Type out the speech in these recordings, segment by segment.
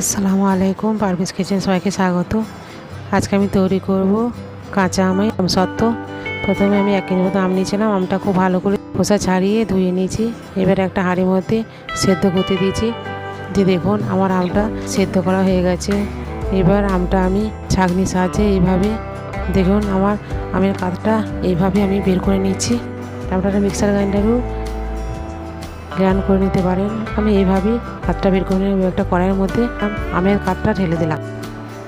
আসসালামু আলাইকুম, পারভেজ কিচেন সবাইকে স্বাগত। আজকে আমি তৈরি করব কাঁচা আমে আম সত্ত্ব। প্রথমে আমি এক কেজি মতো আম নিয়েছিলাম, আমটা খুব ভালো করে খোসা ছাড়িয়ে ধুয়ে নিয়েছি। এবার একটা হাঁড়ির মধ্যে সেদ্ধ করতে দিয়েছি। যে দেখুন, আমার আমটা সেদ্ধ করা হয়ে গেছে। এবার আমটা আমি ছাঁকনির সাহায্যে এইভাবে, দেখুন আমার আমের কাঠটা এইভাবে আমি বের করে নিচ্ছি। আপনারা মিক্সার গ্রাইন্ডারও গ্রাইন্ড করে নিতে পারেন। আমি এইভাবেই কাঠটা বের করে একটা কড়াইয়ের মধ্যে আম- আমের কাঠটা ঢেলে দিলাম।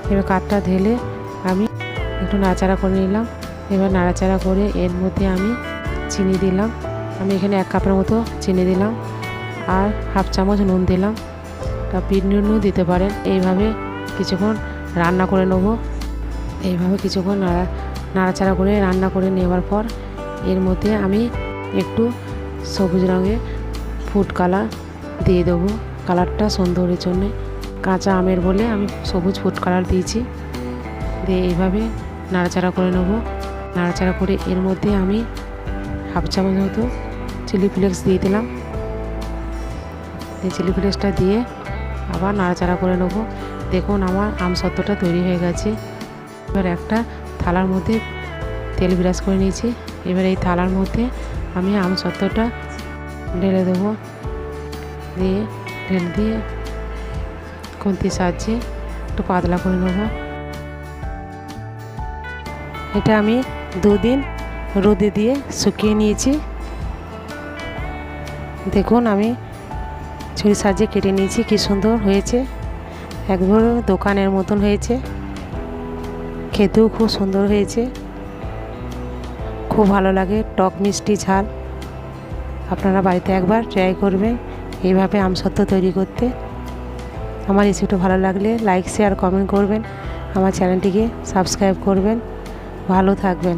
এবার কাঠটা ঢেলে আমি একটু নাড়াচাড়া করে নিলাম। এবার নাড়াচাড়া করে এর মধ্যে আমি চিনি দিলাম। আমি এখানে এক কাপের মতো চিনি দিলাম আর হাফ চামচ নুন দিলাম। তা বিট নুনও দিতে পারেন। এইভাবে কিছুক্ষণ রান্না করে নেব। এইভাবে কিছুক্ষণ নাড়া, নাড়াচাড়া করে রান্না করে নেওয়ার পর এর মধ্যে আমি একটু সবুজ রঙের ফুড কালার দিয়ে দেবো। কালারটা সৌন্দর্যের জন্যে। কাঁচা আমের বলে আমি সবুজ ফুড কালার দিয়েছি। দিয়ে এইভাবে নাড়াচাড়া করে নেব। নাড়াচাড়া করে এর মধ্যে আমি হাফ চামচ মতো চিলি ফ্লেক্স দিয়ে দিলাম। দিয়ে চিলি ফ্লেক্সটা দিয়ে আবার নাড়াচাড়া করে নেব। দেখুন আমার আম সত্ত্বটা তৈরি হয়ে গেছে। এবার একটা থালার মধ্যে তেল ব্রাশ করে নিয়েছি। এবার এই থালার মধ্যে আমি আম সত্ত্বটা ঢেলে দেবো। দিয়ে ঢেলে দিয়ে খুন্তির সাহায্যে একটু পাতলা করে নেব। এটা আমি দুদিন রোদে দিয়ে শুকিয়ে নিয়েছি। দেখুন আমি ছুরির সাহায্যে কেটে নিয়েছি, কী সুন্দর হয়েছে। একবার দোকানের মতন হয়েছে। খেতেও খুব সুন্দর হয়েছে। খুব ভালো লাগে, টক মিষ্টি ঝাল। আপনারা বাড়িতে একবার ট্রাই করবেন, এইভাবে আমসত্ত্ব তৈরি করতে। আমার রেসিপিটা ভালো লাগলে লাইক শেয়ার কমেন্ট করবেন। আমার চ্যানেলটিকে সাবস্ক্রাইব করবেন। ভালো থাকবেন।